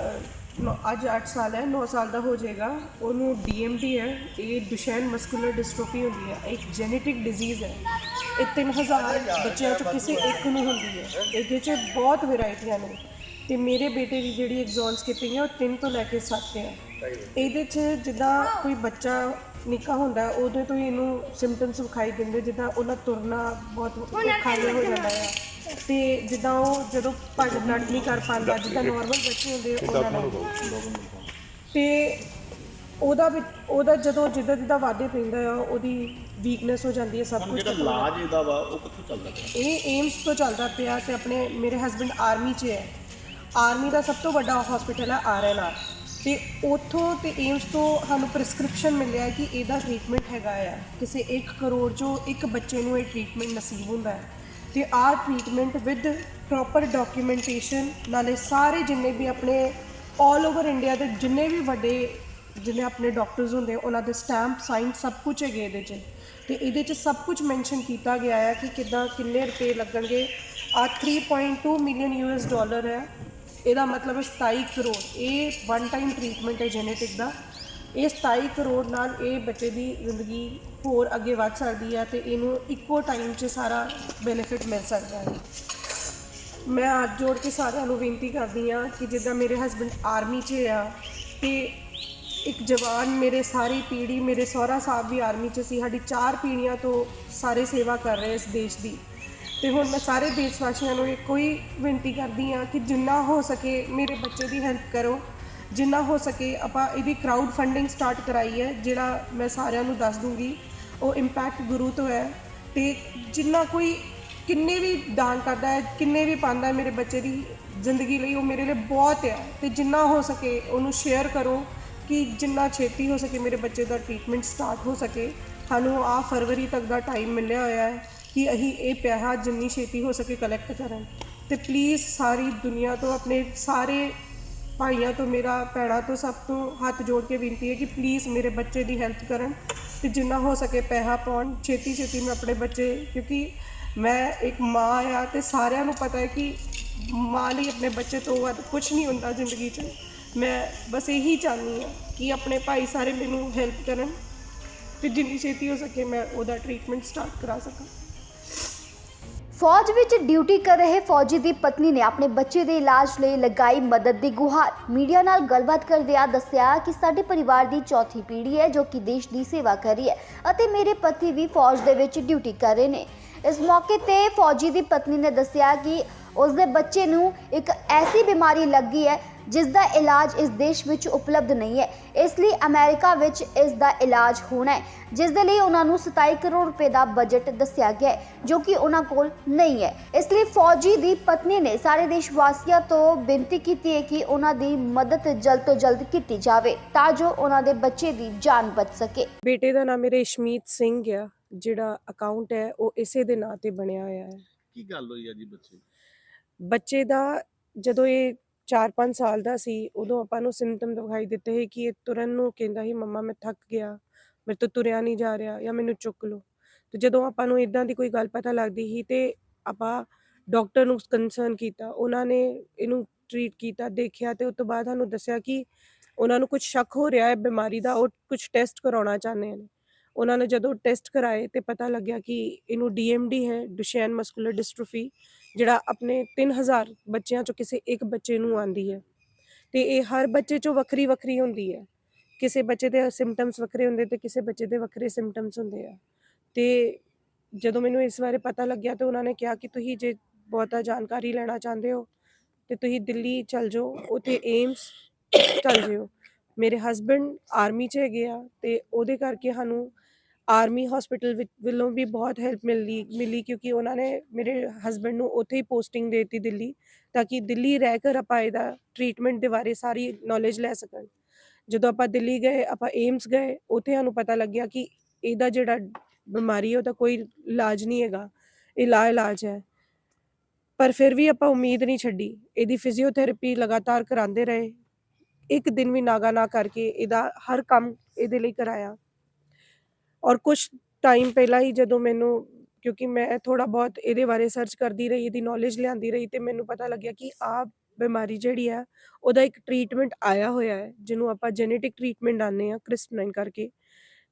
ਅਹ, ਅੱਜ 8 ਸਾਲ ਹੈ 9 ਸਾਲ ਦਾ ਹੋ ਜਾਏਗਾ। ਉਹਨੂੰ ਡੀਐਮਡੀ ਹੈ ਇਹ ਡੁਸ਼ੈਨ ਮਸਕੂਲਰ ਡਿਸਟ੍ਰੋਫੀ ਹੁੰਦੀ ਹੈ। ਇੱਕ ਜੈਨੇਟਿਕ ਡਿਜ਼ੀਜ਼ ਹੈ। ਇਹ 3000 ਬੱਚਿਆਂ ਚੋਂ ਕਿਸੇ ਇੱਕ ਨੂੰ ਹੁੰਦੀ ਹੈ। ਇਹਦੇ 'ਚ ਬਹੁਤ ਵੈਰਾਈਟੀਆਂ ਨੇ ਤੇ ਮੇਰੇ ਬੇਟੇ ਦੀ ਜਿਹੜੀ ਐਗਜ਼ੌਨ ਸਕਿਪਿੰਗ ਹੈ ਉਹ 3 ਤੋਂ ਲੈ ਕੇ 7 ਹੈ। ਇਹਦੇ 'ਚ ਜਿੱਦਾਂ ਕੋਈ ਬੱਚਾ ਨਿੱਕਾ ਹੁੰਦਾ ਉਹਦੇ ਤੋਂ ਹੀ ਇਹਨੂੰ ਸਿੰਪਟਮਸ ਵਿਖਾਈ ਦਿੰਦੇ ਜਿੱਦਾਂ ਉਹਨਾਂ ਤੁਰਨਾ ਬਹੁਤ ਔਖਾ ਹੋ ਜਾਂਦਾ ਹੈ। ਤੇ ਜਿੱਦਾਂ ਉਹ ਜਦੋਂ ਭੱਜ ਨੱਠ ਨਹੀਂ ਕਰ ਪਾਉਂਦਾ ਜਿੱਦਾਂ ਨਾਰਮਲ ਬੱਚੇ ਹੁੰਦੇ ਉਹਨਾਂ ਨਾਲ। ਤੇ ਉਹਦਾ ਵੀ ਉਹਦਾ ਜਦੋਂ ਜਿੱਦਾਂ ਜਿੱਦਾਂ ਵਾਧੇ ਪੈਂਦਾ ਆ ਉਹਦੀ ਵੀਕਨੈਸ ਹੋ ਜਾਂਦੀ ਹੈ ਸਭ ਕੁਝ ਜਿਹੜਾ ਇਲਾਜ ਇਹਦਾ ਵਾ ਉਹ ਕਿੱਥੋਂ ਚੱਲਦਾ ਪਿਆ? ਇਹ ਏਮਸ ਤੋਂ ਚੱਲਦਾ ਪਿਆ ਤੇ ਆਪਣੇ ਮੇਰੇ ਹਸਬੰਡ ਆਰਮੀ 'ਚ ਹੈ। ਆਰਮੀ ਦਾ ਸਭ ਤੋਂ ਵੱਡਾ ਹਸਪੀਟਲ ਹੈ ਆਰਐਨਆਰ ਤੇ ਉਥੋਂ ਤੇ ਏਮਸ ਤੋਂ ਸਾਨੂੰ ਪ੍ਰੈਸਕ੍ਰਿਪਸ਼ਨ ਮਿਲਿਆ ਕਿ ਇਹਦਾ ਟ੍ਰੀਟਮੈਂਟ ਹੈਗਾ ਆ। ਕਿਸੇ 1 ਕਰੋੜ ਚੋਂ ਇੱਕ ਬੱਚੇ ਨੂੰ ਇਹ ਟ੍ਰੀਟਮੈਂਟ ਨਸੀਬ ਹੁੰਦਾ ਹੈ। ਤੇ ਆਹ ਟ੍ਰੀਟਮੈਂਟ ਵਿਦ ਪ੍ਰੋਪਰ ਡਾਕੂਮੈਂਟੇਸ਼ਨ ਨਾਲੇ ਸਾਰੇ ਜਿੰਨੇ ਵੀ ਆਪਣੇ 올 ਓਵਰ ਇੰਡੀਆ ਦੇ ਜਿੰਨੇ ਵੀ ਵੱਡੇ ਜਿੰਨੇ ਆਪਣੇ ਡਾਕਟਰਸ ਹੁੰਦੇ ਉਹਨਾਂ ਦੇ ਸਟੈਂਪ ਸਾਈਨ ਸਭ ਕੁਝ ਹੈਗੇ ਇਹਦੇ 'ਚ। ਤੇ ਇਹਦੇ 'ਚ ਸਭ ਕੁਝ ਮੈਂਸ਼ਨ ਕੀਤਾ ਗਿਆ ਹੈ ਕਿ ਕਿੱਦਾਂ ਕਿੰਨੇ ਰੁਪਏ ਲੱਗਣਗੇ। ਆ 3.2 ਮਿਲੀਅਨ ਯੂਐਸ ਡਾਲਰ ਹੈ। ਇਹਦਾ ਮਤਲਬ ਹੈ 27 ਕਰੋੜ। ਇਹ ਵਨ ਟਾਈਮ ਟ੍ਰੀਟਮੈਂਟ ਹੈ ਜੈਨੇਟਿਕ ਦਾ। ਇਹ 27 ਕਰੋੜ ਨਾਲ ਇਹ ਬੱਚੇ ਦੀ ਜ਼ਿੰਦਗੀ ਹੋਰ ਅੱਗੇ ਵੱਧ ਸਕਦੀ ਹੈ ਤੇ ਇਹਨੂੰ ਇੱਕੋ ਟਾਈਮ 'ਚ ਸਾਰਾ ਬੈਨੀਫਿਟ ਮਿਲ ਸਕਦਾ ਹੈ। ਮੈਂ ਹੱਥ ਜੋੜ ਕੇ ਸਾਰਿਆਂ ਨੂੰ ਬੇਨਤੀ ਕਰਦੀ ਹਾਂ ਕਿ ਜਿੱਦਾਂ ਮੇਰੇ ਹਸਬੰਡ ਆਰਮੀ 'ਚ ਆ ਤੇ ਇੱਕ ਜਵਾਨ ਮੇਰੇ ਸਾਰੀ ਪੀੜ੍ਹੀ, ਮੇਰੇ ਸਹੁਰਾ ਸਾਹਿਬ ਵੀ ਆਰਮੀ 'ਚ ਸੀ, ਸਾਡੀ ਚਾਰ ਪੀੜ੍ਹੀਆਂ ਤੋਂ ਸਾਰੇ ਸੇਵਾ ਕਰ ਰਹੇ ਇਸ ਦੇਸ਼ ਦੀ। ਤੇ ਹੁਣ ਮੈਂ ਸਾਰੇ ਦੇਸ਼ ਵਾਸੀਆਂ ਨੂੰ ਇੱਕੋ ਹੀ ਬੇਨਤੀ ਕਰਦੀ ਹਾਂ ਕਿ ਜਿੰਨਾ ਹੋ ਸਕੇ ਮੇਰੇ ਬੱਚੇ ਦੀ ਹੈਲਪ ਕਰੋ। ਜਿੰਨਾ ਹੋ ਸਕੇ ਆਪਾਂ ਇਹਦੀ ਕਰਾਊਡ ਫੰਡਿੰਗ ਸਟਾਰਟ ਕਰਾਈ ਹੈ, ਜਿਹੜਾ ਮੈਂ ਸਾਰਿਆਂ ਨੂੰ ਦੱਸ ਦੂੰਗੀ। ਉਹ ਇੰਪੈਕਟ ਗੁਰੂ ਤੋਂ ਹੈ। ਤੇ ਜਿੰਨਾ ਕੋਈ ਕਿੰਨੇ ਵੀ ਦਾਨ ਕਰਦਾ ਹੈ, ਕਿੰਨੇ ਵੀ ਪਾਉਂਦਾ ਹੈ ਮੇਰੇ ਬੱਚੇ ਦੀ ਜ਼ਿੰਦਗੀ ਲਈ, ਉਹ ਮੇਰੇ ਲਈ ਬਹੁਤ ਹੈ। ਤੇ ਜਿੰਨਾ ਹੋ ਸਕੇ ਉਹਨੂੰ ਸ਼ੇਅਰ ਕਰੋ ਕਿ ਜਿੰਨਾ ਛੇਤੀ ਹੋ ਸਕੇ ਮੇਰੇ ਬੱਚੇ ਦਾ ਟ੍ਰੀਟਮੈਂਟ ਸਟਾਰਟ ਹੋ ਸਕੇ। ਸਾਨੂੰ ਆ ਫਰਵਰੀ ਤੱਕ ਦਾ ਟਾਈਮ ਮਿਲਿਆ ਹੋਇਆ ਹੈ ਕਿ ਅਸੀਂ ਇਹ ਪੈਸਾ ਜਿੰਨੀ ਛੇਤੀ ਹੋ ਸਕੇ ਕਲੈਕਟ ਕਰਨ। ਤੇ ਪਲੀਜ਼ ਸਾਰੀ ਦੁਨੀਆ ਤੋਂ ਆਪਣੇ ਸਾਰੇ ਭਾਈਆਂ ਤੋਂ, ਮੇਰਾ ਭੈਣਾਂ ਤੋਂ ਸਭ ਤੋਂ ਹੱਥ ਜੋੜ ਕੇ ਬੇਨਤੀ ਹੈ ਕਿ ਪਲੀਜ਼ ਮੇਰੇ ਬੱਚੇ ਦੀ ਹੈਲਪ ਕਰਨ ਤੇ ਜਿੰਨਾ ਹੋ ਸਕੇ ਪੈਸਾ ਪਾਉਣ। ਛੇਤੀ ਛੇਤੀ ਮੈਂ ਆਪਣੇ ਬੱਚੇ, ਕਿਉਂਕਿ ਮੈਂ ਇੱਕ ਮਾਂ ਆ ਤੇ ਸਾਰਿਆਂ ਨੂੰ ਪਤਾ ਹੈ ਕਿ ਮਾਂ ਲਈ ਆਪਣੇ ਬੱਚੇ ਤੋਂ ਵੱਧ ਕੁਝ ਨਹੀਂ ਹੁੰਦਾ ਜ਼ਿੰਦਗੀ 'ਚ। ਮੈਂ ਬਸ ਇਹੀ ਚਾਹੁੰਦੀ ਹਾਂ ਕਿ ਆਪਣੇ ਭਾਈ ਸਾਰੇ ਮੈਨੂੰ ਹੈਲਪ ਕਰਨ ਤੇ ਜਿੰਨੀ ਛੇਤੀ ਹੋ ਸਕੇ ਮੈਂ ਉਹਦਾ ਟ੍ਰੀਟਮੈਂਟ ਸਟਾਰਟ ਕਰਾ ਸਕਾਂ। ਫੌਜ ਵਿੱਚ ਡਿਊਟੀ ਕਰ ਰਹੇ ਫੌਜੀ ਦੀ ਪਤਨੀ ਨੇ ਆਪਣੇ ਬੱਚੇ ਦੇ ਇਲਾਜ ਲਈ ਲਗਾਈ ਮਦਦ ਦੀ ਗੁਹਾਰ। ਮੀਡੀਆ ਨਾਲ ਗੱਲਬਾਤ ਕਰਦਿਆਂ ਦੱਸਿਆ ਕਿ ਸਾਡੇ ਪਰਿਵਾਰ ਦੀ ਚੌਥੀ ਪੀੜ੍ਹੀ ਹੈ ਜੋ ਕਿ ਦੇਸ਼ ਦੀ ਸੇਵਾ ਕਰ ਰਹੀ ਹੈ ਅਤੇ ਮੇਰੇ ਪਤੀ ਵੀ ਫੌਜ ਦੇ ਵਿੱਚ ਡਿਊਟੀ ਕਰ ਰਹੇ ਨੇ। ਇਸ ਮੌਕੇ ਤੇ ਫੌਜੀ ਦੀ ਪਤਨੀ ਨੇ ਦੱਸਿਆ ਕਿ ਉਸ ਦੇ ਬੱਚੇ ਨੂੰ ਇੱਕ ਐਸੀ ਬਿਮਾਰੀ ਲੱਗੀ ਹੈ ਜਿਸ ਦਾ ਇਲਾਜ ਇਸ ਦੇਸ਼ ਵਿੱਚ ਉਪਲਬਧ ਨਹੀਂ ਹੈ। ਇਸ ਲਈ ਅਮਰੀਕਾ ਵਿੱਚ ਇਸ ਦਾ ਇਲਾਜ ਹੋਣਾ ਹੈ ਜਿਸ ਦੇ ਲਈ ਉਹਨਾਂ ਨੂੰ 27 ਕਰੋੜ ਰੁਪਏ ਦਾ ਬਜਟ ਦੱਸਿਆ ਗਿਆ ਹੈ ਜੋ ਕਿ ਉਹਨਾਂ ਕੋਲ ਨਹੀਂ ਹੈ। ਇਸ ਲਈ ਫੌਜੀ ਦੀ ਪਤਨੀ ਨੇ ਸਾਰੇ ਦੇਸ਼ ਵਾਸੀਆਂ ਤੋਂ ਬੇਨਤੀ ਕੀਤੀ ਹੈ ਕਿ ਉਹਨਾਂ ਦੀ ਮਦਦ ਜਲਦ ਤੋਂ ਜਲਦ ਕੀਤੀ ਜਾਵੇ ਤਾਂ ਜੋ ਉਹਨਾਂ ਦੇ ਬੱਚੇ ਦੀ ਜਾਨ ਬਚ ਸਕੇ। ਬੇਟੇ ਦਾ ਨਾਮ ਮੇਰੇ ਇਸ਼ਮੀਤ ਸਿੰਘ ਆ ਜਿਹੜਾ ਅਕਾਊਂਟ ਹੈ ਉਹ ਇਸੇ ਦੇ ਨਾਂ ਤੇ ਬਣਿਆ ਹੋਇਆ ਹੈ। ਕੀ ਗੱਲ ਹੋਈ ਆ ਜੀ ਬੱਚੇ ਦੀ? ਬੱਚੇ ਦਾ ਜਦੋਂ ਇਹ 4-5 ਸਾਲ ਦਾ ਸੀ, ਉਦੋਂ ਆਪਾਂ ਨੂੰ ਸਿੰਪਟਮ ਦਿਖਾਈ ਦਿੱਤੇ ਸੀ ਕਿ ਇਹ ਤੁਰਨ ਨੂੰ ਕਹਿੰਦਾ ਸੀ, ਮੰਮਾ, ਮੈਂ ਥੱਕ ਗਿਆ, ਮੇਰੇ ਤੋਂ ਤੁਰਿਆ ਨਹੀਂ ਜਾ ਰਿਹਾ ਜਾਂ ਮੈਨੂੰ ਚੁੱਕ ਲਓ। ਤੇ ਜਦੋਂ ਆਪਾਂ ਨੂੰ ਇਦਾਂ ਦੀ ਕੋਈ ਗੱਲ ਪਤਾ ਲੱਗਦੀ ਸੀ ਤੇ ਆਪਾਂ ਡਾਕਟਰ ਨੂੰ ਕੰਸਰਨ ਕੀਤਾ, ਉਹਨਾਂ ਨੇ ਇਹਨੂੰ ਟਰੀਟ ਕੀਤਾ, ਦੇਖਿਆ ਤੇ ਉਸ ਤੋਂ ਬਾਅਦ ਸਾਨੂੰ ਦੱਸਿਆ ਕਿ ਉਹਨਾਂ ਨੂੰ ਕੁਝ ਸ਼ੱਕ ਹੋ ਰਿਹਾ ਹੈ ਬਿਮਾਰੀ ਦਾ, ਉਹ ਕੁਝ ਟੈਸਟ ਕਰਾਉਣਾ ਚਾਹੁੰਦੇ ਨੇ। ਉਹਨਾਂ ਨੇ ਜਦੋਂ ਟੈਸਟ ਕਰਾਏ ਤੇ ਪਤਾ ਲੱਗਿਆ ਕਿ ਇਹਨੂੰ ਡੀਐਮਡੀ ਹੈ ਡੁਸ਼ੈਨ ਮਸਕੂਲਰ ਡਿਸਟ੍ਰੋਫੀ ਜਿਹੜਾ ਆਪਣੇ 3000 ਬੱਚਿਆਂ ਚੋਂ ਕਿਸੇ ਇੱਕ ਬੱਚੇ ਨੂੰ ਆਂਦੀ ਹੈ। ਤੇ ਇਹ ਹਰ ਬੱਚੇ ਚੋਂ ਵੱਖਰੀ ਵੱਖਰੀ ਹੁੰਦੀ ਹੈ। ਕਿਸੇ ਬੱਚੇ ਦੇ ਸਿੰਪਟਮਸ ਵੱਖਰੇ ਹੁੰਦੇ ਤੇ ਕਿਸੇ ਬੱਚੇ ਦੇ ਵੱਖਰੇ ਸਿੰਪਟਮਸ ਹੁੰਦੇ ਆ। ਤੇ ਜਦੋਂ ਮੈਨੂੰ ਇਸ ਬਾਰੇ ਪਤਾ ਲੱਗਿਆ ਤੇ ਉਹਨਾਂ ਨੇ ਕਿਹਾ ਕਿ ਤੁਸੀਂ ਜੇ ਬਹੁਤਾ ਜਾਣਕਾਰੀ ਲੈਣਾ ਚਾਹੁੰਦੇ ਹੋ, ਤੇ ਤੁਸੀਂ ਦਿੱਲੀ ਚਲ ਜਾਓ, ਉੱਥੇ ਏਮਸ ਚਲ ਜਿਓ। ਮੇਰੇ ਹਸਬੰਡ ਆਰਮੀ 'ਚ ਹੈਗੇ ਆ ਤੇ ਉਹਦੇ ਕਰਕੇ ਸਾਨੂੰ ਆਰਮੀ ਹਸਪੀਟਲ ਵਿੱਚ ਵੱਲੋਂ ਵੀ ਬਹੁਤ ਹੈਲਪ ਮਿਲੀ ਮਿਲੀ ਕਿਉਂਕਿ ਉਹਨਾਂ ਨੇ ਮੇਰੇ ਹਸਬੰਡ ਨੂੰ ਉੱਥੇ ਹੀ ਪੋਸਟਿੰਗ ਦੇਤੀ ਦਿੱਲੀ, ਤਾਂ ਕਿ ਦਿੱਲੀ ਰਹਿ ਕਰ ਆਪਾਂ ਇਹਦਾ ਟ੍ਰੀਟਮੈਂਟ ਦੇ ਬਾਰੇ ਸਾਰੀ ਨੌਲੇਜ ਲੈ ਸਕਣ। ਜਦੋਂ ਆਪਾਂ ਦਿੱਲੀ ਗਏ, ਆਪਾਂ ਏਮਸ ਗਏ, ਉੱਥੇ ਸਾਨੂੰ ਪਤਾ ਲੱਗਿਆ ਕਿ ਇਹਦਾ ਜਿਹੜਾ ਬਿਮਾਰੀ ਹੈ ਉਹਦਾ ਕੋਈ ਇਲਾਜ ਨਹੀਂ ਹੈਗਾ, ਇਹ ਲਾ ਇਲਾਜ ਹੈ। ਪਰ ਫਿਰ ਵੀ ਆਪਾਂ ਉਮੀਦ ਨਹੀਂ ਛੱਡੀ, ਇਹਦੀ ਫਿਜ਼ੀਓਥੈਰੇਪੀ ਲਗਾਤਾਰ ਕਰਾਉਂਦੇ ਰਹੇ। ਇੱਕ ਦਿਨ ਵੀ ਨਾਗਾ ਨਾ ਕਰਕੇ ਇਹਦਾ ਹਰ ਕੰਮ ਇਹਦੇ ਲਈ ਕਰਾਇਆ। ਔਰ ਕੁਝ ਟਾਈਮ ਪਹਿਲਾਂ ਹੀ ਜਦੋਂ ਮੈਨੂੰ, ਕਿਉਂਕਿ ਮੈਂ ਥੋੜਾ ਬਹੁਤ ਇਹਦੇ ਬਾਰੇ ਸਰਚ ਕਰਦੀ ਰਹੀ, ਇਹਦੀ ਨੌਲੇਜ ਲਿਆਂਦੀ ਰਹੀ ਤੇ ਮੈਨੂੰ ਪਤਾ ਲੱਗਿਆ ਕਿ ਆ ਬਿਮਾਰੀ ਜਿਹੜੀ ਹੈ, ਉਹਦਾ ਇੱਕ ਟ੍ਰੀਟਮੈਂਟ ਆਇਆ ਹੋਇਆ ਹੈ, ਜਿਹਨੂੰ ਆਪਾਂ ਜੈਨੇਟਿਕ ਟ੍ਰੀਟਮੈਂਟ ਆਨੇ ਆ ਕ੍ਰਿਸਪਨਾਈਨ ਕਰਕੇ।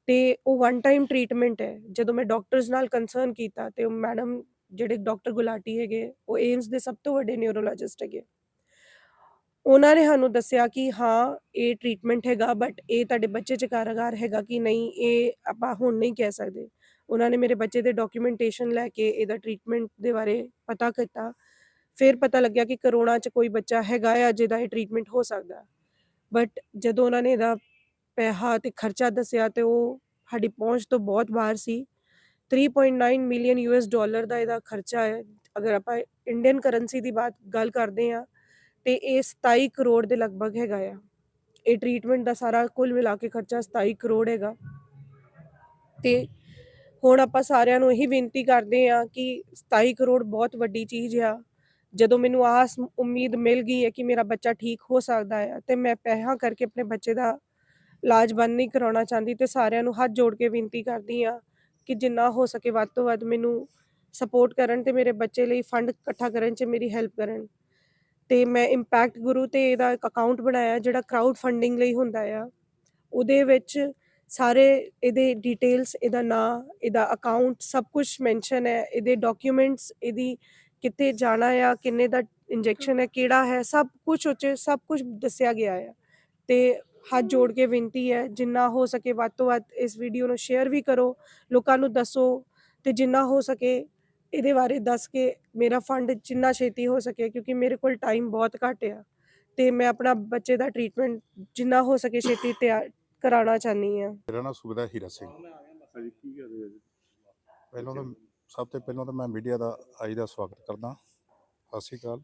ਤੇ ਉਹ ਵਨ ਟਾਈਮ ਟ੍ਰੀਟਮੈਂਟ ਹੈ, ਜਦੋਂ ਮੈਂ ਡਾਕਟਰਸ ਨਾਲ ਕੰਸਰਨ ਕੀਤਾ ਤੇ ਉਹ ਮੈਡਮ ਜਿਹੜੇ ਡਾਕਟਰ ਗੁਲਾਟੀ ਹੈਗੇ, ਉਹ ਏਮਸ ਦੇ ਸਭ ਤੋਂ ਵੱਡੇ ਨਿਊਰੋਲੋਜਿਸਟ ਹੈਗੇ। ਉਹਨਾਂ ਨੇ ਸਾਨੂੰ ਦੱਸਿਆ ਕਿ ਹਾਂ, ਇਹ ਟ੍ਰੀਟਮੈਂਟ ਹੈਗਾ ਬਟ ਇਹ ਤੁਹਾਡੇ ਬੱਚੇ ਚ ਕਾਰਗਰ ਹੈਗਾ ਕਿ ਨਹੀਂ, ਇਹ ਆਪਾਂ ਹੁਣ ਨਹੀਂ ਕਹਿ ਸਕਦੇ। ਉਹਨਾਂ ਨੇ ਮੇਰੇ ਬੱਚੇ ਦੇ ਡਾਕੂਮੈਂਟੇਸ਼ਨ ਲੈ ਕੇ ਇਹਦਾ ਟ੍ਰੀਟਮੈਂਟ ਦੇ ਬਾਰੇ ਪਤਾ ਕੀਤਾ। ਫਿਰ ਪਤਾ ਲੱਗਿਆ ਕਿ ਕਰੋਨਾ ਚ ਕੋਈ ਬੱਚਾ ਹੈਗਾ ਆ ਜਿਹਦਾ ਇਹ ਟ੍ਰੀਟਮੈਂਟ ਹੋ ਸਕਦਾ। ਬਟ ਜਦੋਂ ਉਹਨਾਂ ਨੇ ਇਹਦਾ ਪੈਸਾ ਤੇ ਖਰਚਾ ਦੱਸਿਆ ਤੇ ਉਹ ਸਾਡੀ ਪਹੁੰਚ ਤੋਂ ਬਹੁਤ ਬਾਹਰ ਸੀ। 3.9 ਮਿਲੀਅਨ ਯੂਐਸ ਡਾਲਰ ਦਾ ਇਹਦਾ ਖਰਚਾ ਹੈ। ਅਗਰ ਆਪਾਂ ਇੰਡੀਅਨ ਕਰੰਸੀ ਦੀ ਬਾਤ ਗੱਲ ਕਰਦੇ ਆ ਤੇ ਇਹ 27 ਕਰੋੜ ਦੇ ਲਗਭਗ ਹੈਗਾ ਆ। ਇਹ ਟ੍ਰੀਟਮੈਂਟ ਦਾ ਸਾਰਾ ਕੁੱਲ ਮਿਲਾ ਕੇ ਖਰਚਾ 27 ਕਰੋੜ ਹੈਗਾ। ਤੇ ਹੁਣ ਆਪਾਂ ਸਾਰਿਆਂ ਨੂੰ ਇਹੀ ਬੇਨਤੀ ਕਰਦੇ ਆ ਕਿ 27 ਕਰੋੜ ਬਹੁਤ ਵੱਡੀ ਚੀਜ਼ ਆ। ਜਦੋਂ ਮੈਨੂੰ ਆਸ ਉਮੀਦ ਮਿਲ ਗਈ ਹੈ ਕਿ ਮੇਰਾ ਬੱਚਾ ਠੀਕ ਹੋ ਸਕਦਾ ਹੈ ਤੇ ਮੈਂ ਪੈਸਾ ਕਰਕੇ ਆਪਣੇ ਬੱਚੇ ਦਾ ਇਲਾਜ ਬੰਦ ਨਹੀਂ ਕਰਾਉਣਾ ਚਾਹੁੰਦੀ, ਤੇ ਸਾਰਿਆਂ ਨੂੰ ਹੱਥ ਜੋੜ ਕੇ ਬੇਨਤੀ ਕਰਦੀ ਆ ਕਿ ਜਿੰਨਾ ਹੋ ਸਕੇ ਵੱਧ ਤੋਂ ਵੱਧ ਮੈਨੂੰ ਸਪੋਰਟ ਕਰਨ ਤੇ ਮੇਰੇ ਬੱਚੇ ਲਈ ਫੰਡ ਇਕੱਠਾ ਕਰਨ 'ਚ ਮੇਰੀ ਹੈਲਪ ਕਰਨ। ਤੇ ਮੈਂ ਇੰਪੈਕਟ ਗੁਰੂ ਤੇ ਇਹਦਾ ਇੱਕ ਅਕਾਊਂਟ ਬਣਾਇਆ ਜਿਹੜਾ ਕਰਾਊਡ ਫੰਡਿੰਗ ਲਈ ਹੁੰਦਾ ਆ। ਉਹਦੇ ਵਿੱਚ ਸਾਰੇ ਇਹਦੇ ਡਿਟੇਲਸ ਇਹਦਾ ਨਾਂ, ਇਹਦਾ ਅਕਾਊਂਟ ਸਭ ਕੁਝ ਮੈਂਸ਼ਨ ਹੈ। ਇਹਦੇ ਡਾਕੂਮੈਂਟਸ ਇਹਦੀ ਕਿੱਥੇ ਜਾਣਾ ਆ, ਕਿੰਨੇ ਦਾ ਇੰਜੈਕਸ਼ਨ ਹੈ, ਕਿਹੜਾ ਹੈ, ਸਭ ਕੁਝ ਉੱਚੇ ਸਭ ਕੁਝ ਦੱਸਿਆ ਗਿਆ ਆ। ਤੇ ਹੱਥ ਜੋੜ ਕੇ ਬੇਨਤੀ ਹੈ, ਜਿੰਨਾ ਹੋ ਸਕੇ ਵੱਧ ਤੋਂ ਵੱਧ ਇਸ ਵੀਡੀਓ ਨੂੰ ਸ਼ੇਅਰ ਵੀ ਕਰੋ, ਲੋਕਾਂ ਨੂੰ ਦੱਸੋ ਤੇ ਜਿੰਨਾ ਹੋ ਸਕੇ ਇਹਦੇ ਬਾਰੇ ਦੱਸ ਕੇ ਮੇਰਾ ਫੰਡ ਜਿੰਨਾ ਛੇਤੀ ਹੋ ਸਕੇ ਕਿਉਂਕਿ ਮੇਰੇ ਕੋਲ ਟਾਈਮ ਬਹੁਤ ਘੱਟ ਆ ਤੇ ਮੈਂ ਆਪਣਾ ਬੱਚੇ ਦਾ ਟ੍ਰੀਟਮੈਂਟ ਜਿੰਨਾ ਹੋ ਸਕੇ ਛੇਤੀ ਤਿਆਰ ਕਰਾਉਣਾ ਚਾਹਨੀ ਆ ਮੇਰਾ ਨਾਮ ਸੁਬਿਦਾ ਹੀਰਾ ਸਿੰਘ। ਹਾਂਜੀ ਕੀ ਕਰ ਰਹੇ ਹੋ ਜੀ? ਪਹਿਲਾਂ ਤਾਂ ਸਭ ਤੋਂ ਪਹਿਲਾਂ ਤਾਂ ਮੈਂ ਮੀਡੀਆ ਦਾ ਅੱਜ ਦਾ ਸਵਾਗਤ ਕਰਦਾ। ਸਤਿ ਸ਼੍ਰੀ ਅਕਾਲ।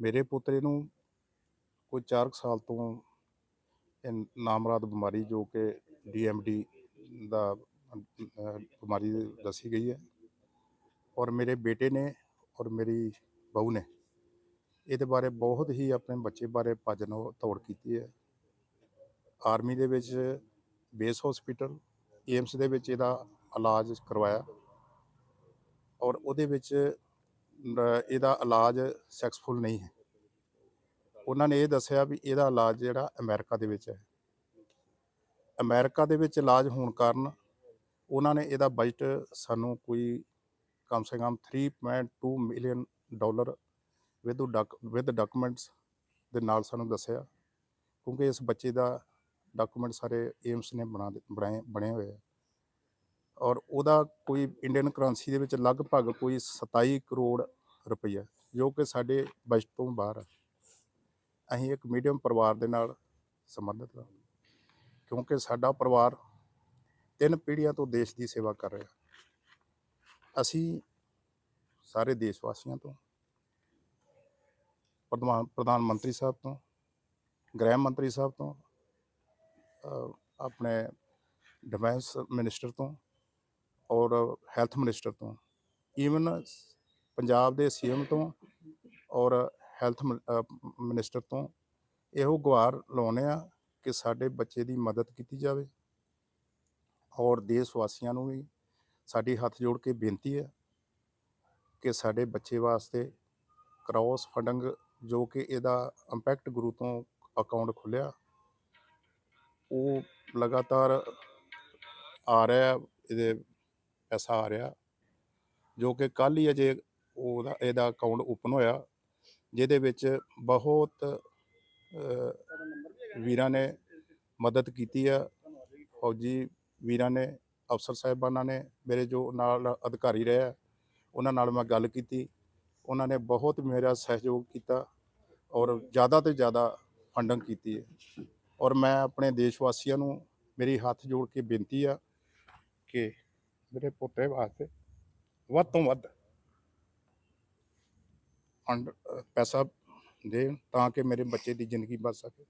ਮੇਰੇ ਪੁੱਤਰੇ ਨੂੰ ਕੋਈ 4 ਸਾਲ ਤੋਂ ਇਹ ਨਾਮਰਾਦ ਬਿਮਾਰੀ ਜੋ ਕਿ ਡੀਐਮਡੀ ਦਾ ਬਿਮਾਰੀ ਦੱਸੀ ਗਈ ਹੈ। ਔਰ ਮੇਰੇ ਬੇਟੇ ਨੇ ਔਰ ਮੇਰੀ ਬਹੂ ਨੇ। ਇਹਦੇ ਬਾਰੇ ਬਹੁਤ ਹੀ ਆਪਣੇ ਬੱਚੇ ਬਾਰੇ ਭੱਜਣ ਤੋੜ ਕੀਤੀ ਹੈ। ਆਰਮੀ ਦੇ ਵਿੱਚ ਬੇਸ ਹਸਪੀਟਲ ਏਮਸ ਦੇ ਵਿੱਚ ਇਹਦਾ ਇਲਾਜ ਕਰਵਾਇਆ। ਔਰ ਉਹਦੇ ਵਿੱਚ ਇਹਦਾ ਇਲਾਜ ਸਕਸੈਸਫੁਲ ਨਹੀਂ ਹੈ। ਉਹਨਾਂ ਨੇ ਇਹ ਦੱਸਿਆ ਵੀ ਇਹਦਾ ਇਲਾਜ ਜਿਹੜਾ ਅਮਰੀਕਾ ਦੇ ਵਿੱਚ ਹੈ। ਅਮਰੀਕਾ ਦੇ ਵਿੱਚ ਇਲਾਜ ਹੋਣ ਕਾਰਨ ਉਹਨਾਂ ਨੇ ਇਹਦਾ ਬਜਟ ਸਾਨੂੰ ਕੋਈ ਕਮ ਸੇ ਕਮ 3.2 million dollar with with documents ਦੇ ਨਾਲ ਸਾਨੂੰ ਦੱਸਿਆ, ਕਿਉਂਕਿ ਇਸ ਬੱਚੇ ਦਾ ਡਾਕੂਮੈਂਟ ਸਾਰੇ ਏਮਸ ਨੇ ਬਣਾ ਦਿੱਤੇ- ਬਣਾਏ, ਬਣੇ ਹੋਏ ਆ। ਔਰ ਉਹਦਾ ਕੋਈ ਇੰਡੀਅਨ ਕਰੰਸੀ ਦੇ ਵਿੱਚ ਲਗਭਗ ਕੋਈ 27 ਕਰੋੜ ਰੁਪਈਆ, ਜੋ ਕਿ ਸਾਡੇ ਬਜਟ ਤੋਂ ਬਾਹਰ ਹੈ ਅਸੀਂ ਇੱਕ ਮੀਡੀਅਮ ਪਰਿਵਾਰ ਦੇ ਨਾਲ ਸੰਬੰਧਿਤ ਹਾਂ ਕਿਉਂਕਿ ਸਾਡਾ ਪਰਿਵਾਰ ਤਿੰਨ ਪੀੜ੍ਹੀਆਂ ਤੋਂ ਦੇਸ਼ ਦੀ ਸੇਵਾ ਕਰ ਰਿਹਾ। ਅਸੀਂ ਸਾਰੇ ਦੇਸ਼ ਵਾਸੀਆਂ ਤੋਂ, ਪ੍ਰਧਾਨ ਪ੍ਰਧਾਨ ਮੰਤਰੀ ਸਾਹਿਬ ਤੋਂ, ਗ੍ਰਹਿ ਮੰਤਰੀ ਸਾਹਿਬ ਤੋਂ ਆਪਣੇ ਡਿਫੈਂਸ ਮਿਨਿਸਟਰ ਤੋਂ ਔਰ ਹੈਲਥ ਮਿਨਿਸਟਰ ਤੋਂ, ਈਵਨ ਪੰਜਾਬ ਦੇ ਸੀਐਮ ਤੋਂ ਔਰ ਹੈਲਥ ਮਿਨਿਸਟਰ ਤੋਂ ਇਹੋ ਗੁਹਾਰ ਲਾਉਂਦੇ ਆ ਕਿ ਸਾਡੇ ਬੱਚੇ ਦੀ ਮਦਦ ਕੀਤੀ ਜਾਵੇ ਔਰ ਦੇਸ਼ ਵਾਸੀਆਂ ਨੂੰ ਵੀ ਸਾਡੀ ਹੱਥ ਜੋੜ ਕੇ ਬੇਨਤੀ ਹੈ ਕਿ ਸਾਡੇ ਬੱਚੇ ਵਾਸਤੇ ਕ੍ਰਾਸ ਫੰਡਿੰਗ ਜੋ ਕਿ ਇਹਦਾ ਇੰਪੈਕਟ ਗੁਰੂ ਤੋਂ ਅਕਾਊਂਟ ਖੁੱਲਿਆ, ਉਹ ਲਗਾਤਾਰ ਆ ਰਿਹਾ, ਇਹਦੇ ਪੈਸਾ ਆ ਰਿਹਾ, ਜੋ ਕਿ ਕੱਲ ਹੀ ਅਜੇ ਉਹਦਾ, ਇਹਦਾ ਅਕਾਊਂਟ ਓਪਨ ਹੋਇਆ, ਜਿਹਦੇ ਵਿੱਚ ਬਹੁਤ ਵੀਰਾਂ ਨੇ ਮਦਦ ਕੀਤੀ ਆ। ਫੌਜੀ ਵੀਰਾਂ ਨੇ ਅਫਸਰ ਸਾਹਿਬਾਨਾਂ ਨੇ ਮੇਰੇ ਜੋ ਨਾਲ ਅਧਿਕਾਰੀ ਰਹੇ ਆ, ਉਹਨਾਂ ਨਾਲ ਮੈਂ ਗੱਲ ਕੀਤੀ। ਉਹਨਾਂ ਨੇ ਬਹੁਤ ਮੇਰਾ ਸਹਿਯੋਗ ਕੀਤਾ ਔਰ ਜ਼ਿਆਦਾ ਤੋਂ ਜ਼ਿਆਦਾ ਫੰਡਿੰਗ ਕੀਤੀ ਹੈ। ਔਰ ਮੈਂ ਆਪਣੇ ਦੇਸ਼ ਵਾਸੀਆਂ ਨੂੰ ਮੇਰੀ ਹੱਥ ਜੋੜ ਕੇ ਬੇਨਤੀ ਆ ਕਿ ਮੇਰੇ ਪੋਤੇ ਵਾਸਤੇ ਵੱਧ ਤੋਂ ਵੱਧ ਫੰਡ ਪੈਸਾ ਦੇਣ ਤਾਂ ਕਿ ਮੇਰੇ ਬੱਚੇ ਦੀ ਜ਼ਿੰਦਗੀ ਬਚ ਸਕੇ।